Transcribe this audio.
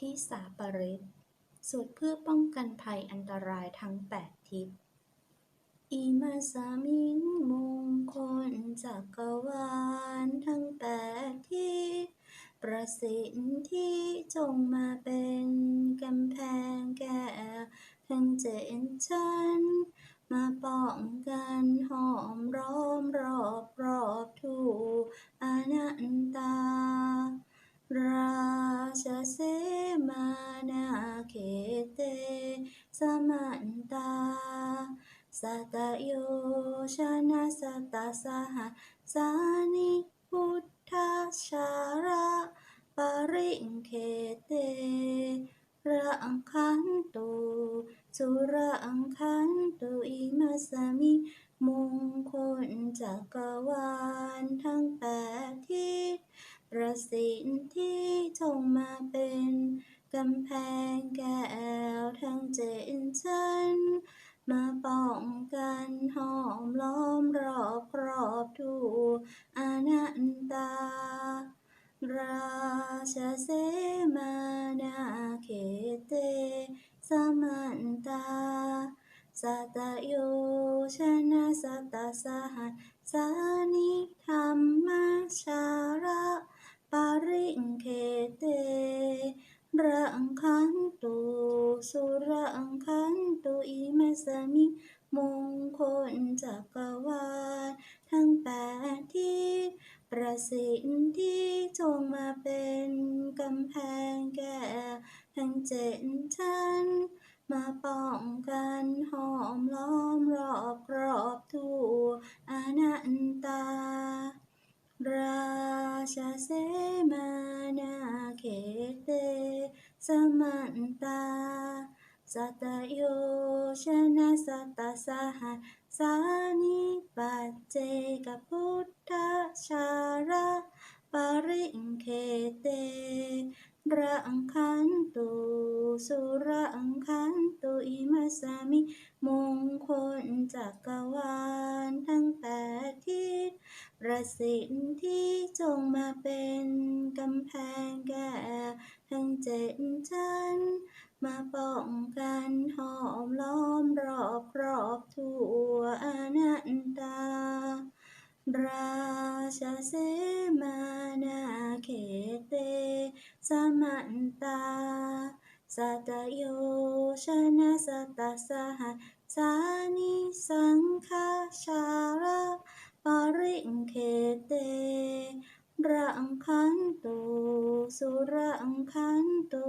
ทิสาปริตสวดเพื่อป้องกันภัยอันตรายทั้งแปดทิศ อิมาสามิงมงคลจักรวาลทั้งแปดทิศประสิทธิจงมาเป็นกำแพงแก้ทั้งเจ็ดชั้นมาป้องกัน มานาเขเตสมันตาสัตโยชนะสัตสหสานิพุทธชาระปริงเขเตระอังคันตุสุระอังคันตุอิมัสสมิมงคลจักรวาลทั้งแปดทิศประสิทธิจงมาเป็น กำแพงแก้วทั้งเจ็ดชั้นมาป้องกันหอมล้อมรอบครอบทั่วอนันตา ราชเสมานาเขเต สมันตา สัตโยชนะสัตตสหัสสานิธรรมชาระปริงเขเต ระอังคันตุสุระอังคันตุ สมิมงคลจักรวาลทั้งแปดทิศประสิทธิจงมาเป็นกำแพงแก้วทั้งเจ็ดชั้น มาป้องกันหอมล้อมรอบรอบทั่วอนันตา ราชเสมานาเขเตสมันตา สัตโย ชนะสัตตสหัสสานิปัจเจกพุทธชาระปริงเขเตระังคันตุสุระังคันตุอิมัสสมิ มงคลจักรวาลทั้งแปดทิศประสิทธิจงมาเป็นกำแพงแก้วทั้งเจ็ดชั้น มาป้องกันหอมล้อม อบรอบทั่วอนันตา ราชเสมานาเขเต สมันตา สัตโยชนะสัตสหัสานิสังฆาชาระปริงเขเตระอังคันตุสุระอังคันตุ